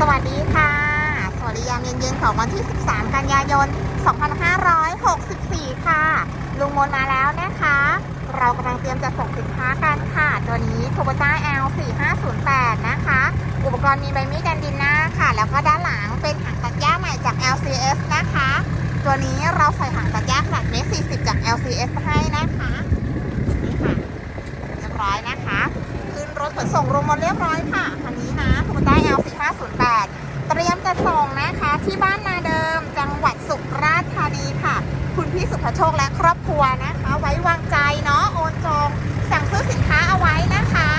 สวัสดีค่ะ สวัสดียามเย็นๆของวันที่ 13 กันยายน 2564 ค่ะ ลุงมนมาแล้วนะคะ เรากำลังเตรียมจะส่งสินค้ากันค่ะ ตัวนี้ k u b o t a L4508 นะคะ อุปกรณ์มีใบมีดแดนดินหน้าค่ะ แล้วก็ด้านหลังเป็นหางตัดหญ้าใหม่จาก LCS นะคะ ตัวนี้เราใส่หางตัดหญ้าขนาดเมตร40 จาก LCS ให้นะคะนี่ค่ะเรียบร้อยนะคะ ขึ้นรถขนส่งรวมหมดเรียบร้อยค่ะคันนี้นะโตโยต้า L4508 เตรียมจะส่งนะคะ ที่บ้านนาเดิมจังหวัดสุราษฎร์ธานีค่ะ คุณพี่สุภโชคและครอบครัวนะคะ ไว้วางใจเนาะโอนจอง สั่งซื้อสินค้าเอาไว้นะคะ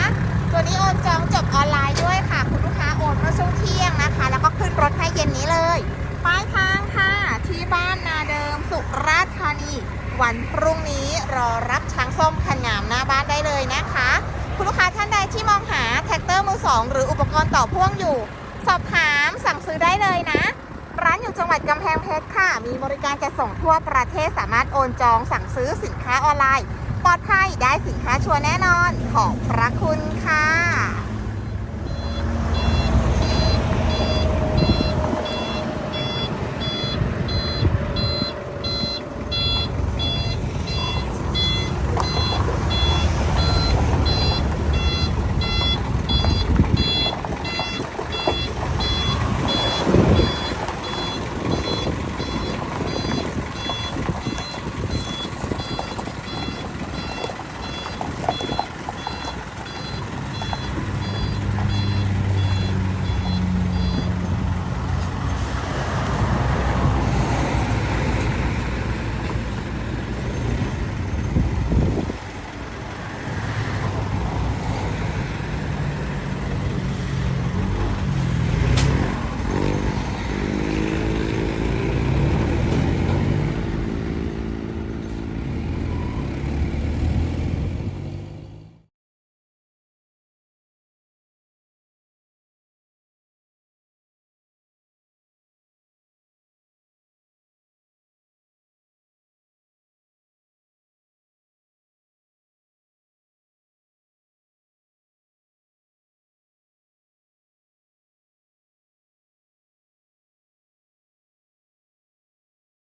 ตัวนี้โอนจองจบออนไลน์ด้วยค่ะ คุณลูกค้าโอนเมื่อช่วงเที่ยงนะคะ แล้วก็ขึ้นรถให้เย็นนี้เลยปลายทางค่ะ ที่บ้านนาเดิมสุราษฎร์ธานีวันพรุ่งนี้รอรับช้างส้มขันามหน้าบ้านได้เลยนะคะ คุณลูกค้าท่านใดที่มองหาแท็กเตอร์มือสองหรืออุปกรณ์ต่อพ่วงอยู่ สอบถามสั่งซื้อได้เลยนะ ร้านอยู่จังหวัดกำแพงเพชรค่ะ มีบริการจะส่งทั่วประเทศสามารถโอนจองสั่งซื้อสินค้าออนไลน์ ปลอดภัยได้สินค้าชัวร์แน่นอน ขอบพระคุณค่ะ